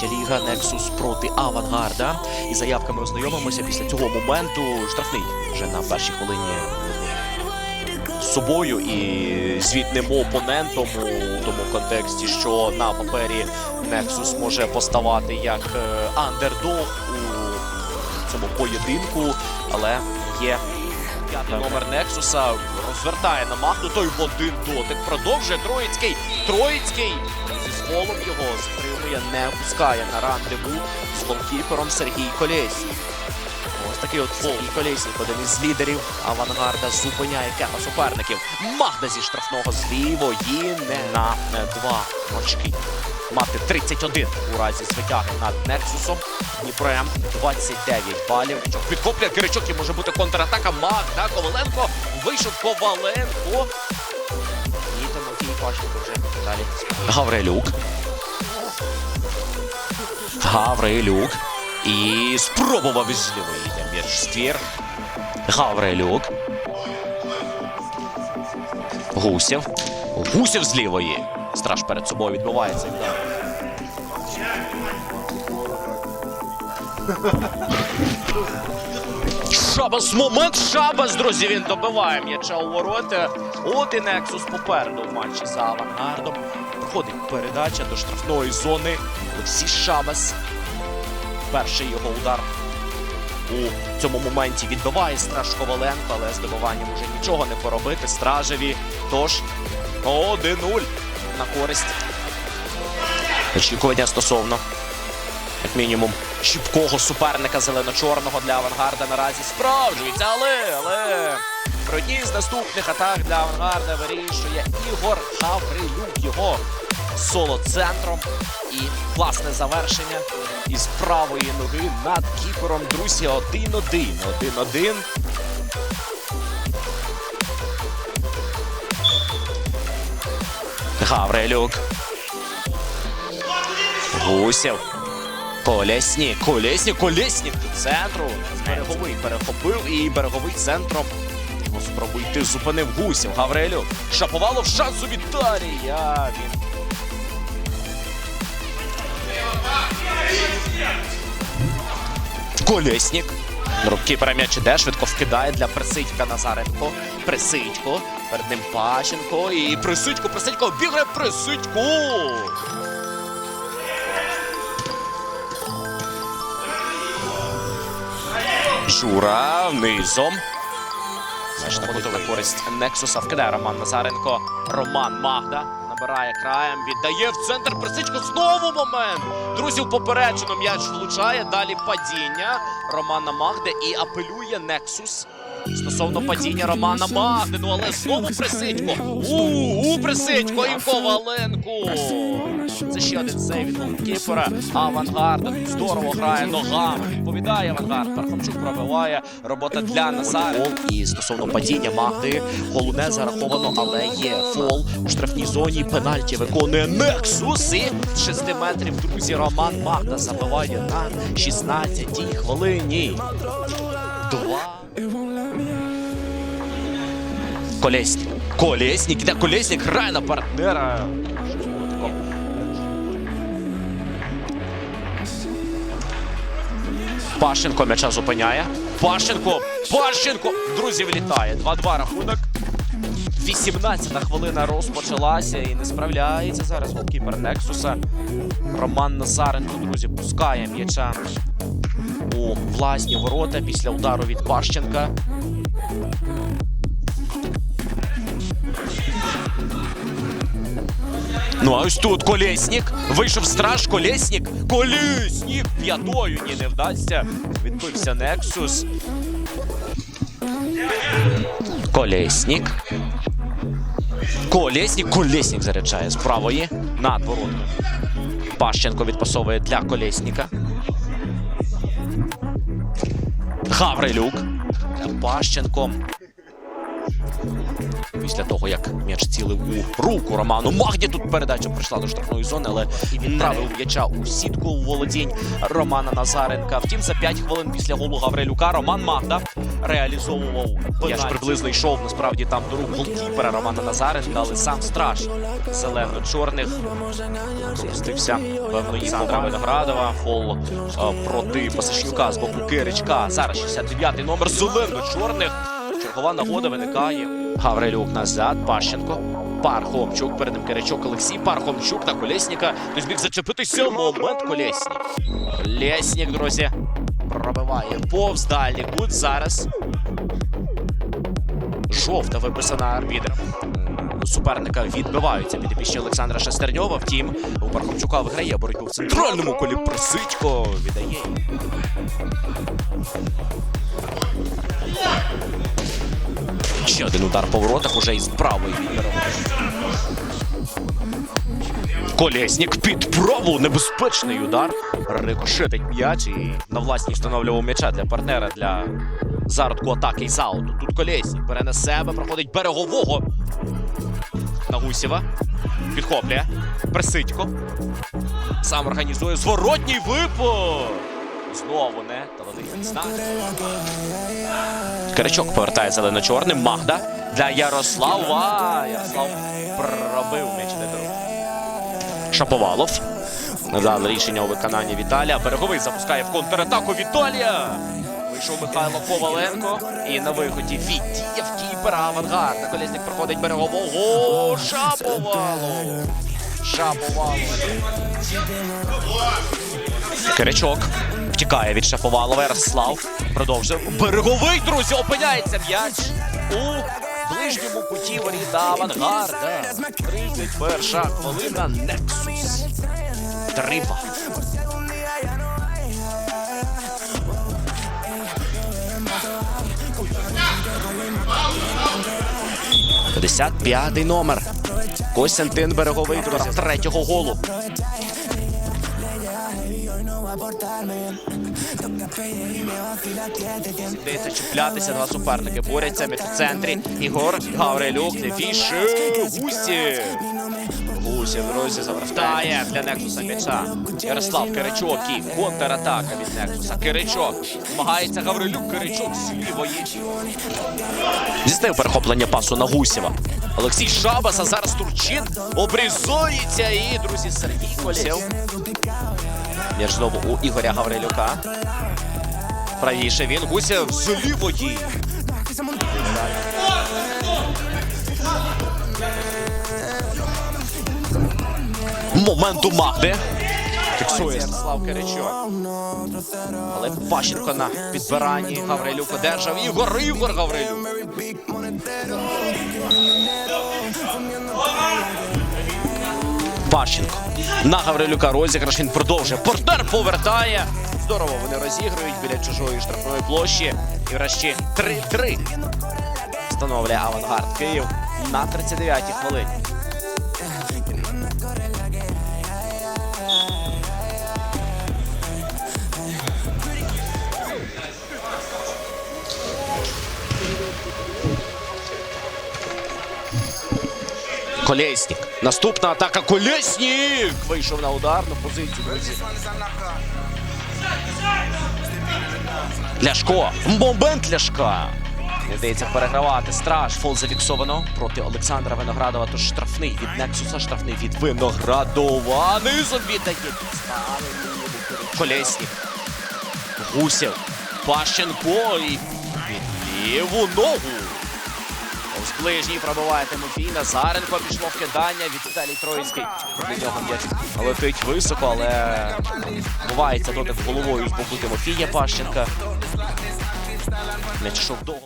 Третя ліга Нексус проти авангарда. І заявками ознайомимося після цього моменту. Штрафний вже на першій хвилині собою і звітним опонентом у тому контексті, що на папері Nexus може поставати як андердог у цьому поєдинку, але є п'ятий номер Нексуса. Розвертає на Махну, той в один дотик. Продовжує Троїцький. Троїцький зі сволом його стримує, не пускає на рандеву з голкіпером Сергій Колєснік. Такий от Сергій Колєснік, один із лідерів авангарда, зупиняє кема суперників. Магда зі штрафного з лівої не на е, два очки. Мати 31 у разі звитяги над Нексусом. Дніпрем 29 балів. Підхоплює Киричок і може бути контратака. Магда Коваленко. Вийшов Коваленко. І Тимофій Пащенко вже далі. Гаврилюк. Гаврилюк. І спробував із лівої йде м'яч ствір. Гаврилюк. Гусєв. Гусєв з лівої. Страж перед собою відбувається. Шабас, момент Шабас, друзі, він добиває м'яча у ворота. От і Нексус попереду в матчі за авангардом. Проходить передача до штрафної зони. Олексій Шабас. Перший його удар у цьому моменті відбиває Страж Коваленко, але з добиванням уже нічого не поробити. Стражеві. Тож 1-0 на користь. Очікування стосовно, як мінімум, чіпкого суперника зелено-чорного для авангарда наразі справджується, але, але при одній з наступних атак для авангарда вирішує Ігор Гаврилюк його соло-центром. І класне завершення із правої ноги над кіпером. Друзі, 1-1. 1-1. Гаврилюк. Гусєв. Колєснік. Колєснік. Колєснік до центру. Береговий перехопив і береговий центром. Йти, зупинив Гусєв. Гаврилюк. Шаповалов шансу Віталія. Він Колєснік. Рубки м'яч іде, швидко вкидає для Присидька Назаренко. Присидько. Перед ним Пащенко. І Присидько, Присидько обіграє Присидько. Жура низом. Значить, на користь Нексуса вкидає Роман Назаренко. Роман Магда набирає краєм, віддає в центр Присичко. Знову момент. Друзі, в попереджено м'яч влучає. Далі падіння Романа Магди і апелює Нексус. Стосовно падіння Романа Магди. Ну але знову Присидько. У, у Присидько і Коваленко. Це ще один сейв від голкіпера. Авангарда тут здорово грає ногами. Відповідає авангард. Пархомчук пробиває. Робота для Назара. І стосовно падіння Магди. Голу не зараховано, але є фол у штрафній зоні. Пенальті виконує Нексус. І з 6 метрів, друзі, Роман Магда забиває на 16-й хвилині. Два. Колєснік. Колєснік. Іде Колєснік грає на партнера. Пащенко м'яча зупиняє. Пащенко. Пащенко. Друзі, влітає. 2-2 рахунок. 18-та хвилина розпочалася і не справляється зараз голкіпер Нексуса. Роман Назаренко, друзі, пускає м'яча у власні ворота після удару від Пащенка. Ну, а ось тут Колєснік. Вийшов страж Колєснік. Колєснік! П'ятою ні не вдасться. Відбився Нексус. Колєснік. Колєснік. Колєснік заряджає з правої над воротами. Пащенко відпасовує для Колєсніка. Гаврилюк. Пащенко. Після того, як м'яч цілив у руку Роману Магді. Тут передача прийшла до штрафної зони, але відправив м'яча у сітку у володінь Романа Назаренка. Втім, за 5 хвилин після голу Гаврилюка Роман Магда реалізовував м'яч приблизно йшов насправді там до рук голкіпера Романа Назаренка, але сам страж зелено-чорних Пропустився Євгена Виноградова. Фол е, проти Пасашнюка з боку Киричка. Зараз 69-й номер зелено-чорних. Чергова нагода виникає. Гаврилюк назад. Пащенко. Пархомчук. Перед ним Киричок Олексій. Пархомчук на Колєсніка. Хтось міг зачепитися. Момент Колєснік. Колєснік, друзі. Пробиває повз дальній кут. Зараз. Жовта виписана арбітром. Суперника відбиваються під підопічні Олександра Шестерньова. Втім, у Пархомчука виграє боротьбу в центральному колі. Проситько віддає. Ще один удар по воротах уже із правої. Колєснік під праву. Небезпечний удар. Рикошетить м'яч і на власні встановлював м'яча для партнера для зародку атаки і зауту. Тут Колєснік бере на себе, проходить берегового на Гусєва. Підхоплює. Присидько. Сам організує зворотній випад. Знову не знак. Киричок повертає зелено-чорним. Магда для Ярослава. Ярослав пробив м'яч не дорогу. Шаповалов. Надали рішення у виконанні Віталія. Береговий запускає в контратаку Віталія. Вийшов Михайло Коваленко. І на виході віддіяв кіпера авангард. На колісник проходить берегового. Шаповалов. Шаповалов. Киричок. Втікає від Шаповалова. Ярослав. Продовжує. Береговий, друзі, опиняється м'яч. У ближньому куті воріт авангарда. 31 хвилина. Нексус. Триба. П'ятдесят п'ятий номер. Костянтин Береговий друзі, третього голу. Дається чіплятися два суперники. Борються в центрі. Ігор Гаврилюк, Левіш, Гусів. Гусів, друзі, завертає для Нексуса м'яча. Ярослав Киричок і контратака від Нексуса. Киричок. Змагається Гаврилюк, Киричок з лівої. Здійснив перехоплення пасу на Гусєва. Олексій Шабас, а зараз Турчин обрізується. І, друзі, Сергій Колєв. М'яч знову у Ігоря Гаврилюка. Правіше він. Гусєв з лівої. Момент у Магди. Фіксує Ярослав Киричок. Але Пащенко на підбиранні Гаврилюк одержав. Ігор, Ігор Гаврилюк. Пащенко. На Гаврилюка розіграш. Він продовжує. Партнер повертає. Здорово вони розігрують біля чужої штрафної площі. І врешті 3-3. Встановлює авангард Київ на 39-й хвилині. Колєснік. Наступна атака Колєснік! Вийшов на ударну позицію, друзі. Ляшко. Момент Ляшка. Не вдається перегравати страж. Фол зафіксовано проти Олександра Виноградова. Тож штрафний від Нексуса, штрафний від Виноградова. Низом віддає підстави. Колєснік. Гусєв. Пащенко і під ліву ногу. З ближній пробиває Тимофій. Назаренко пішло в кидання від Віталій Троїцький. До нього м'яч летить високо, але бувається дотик головою з боку Тимофія Пащенка. М'яч йшов довго.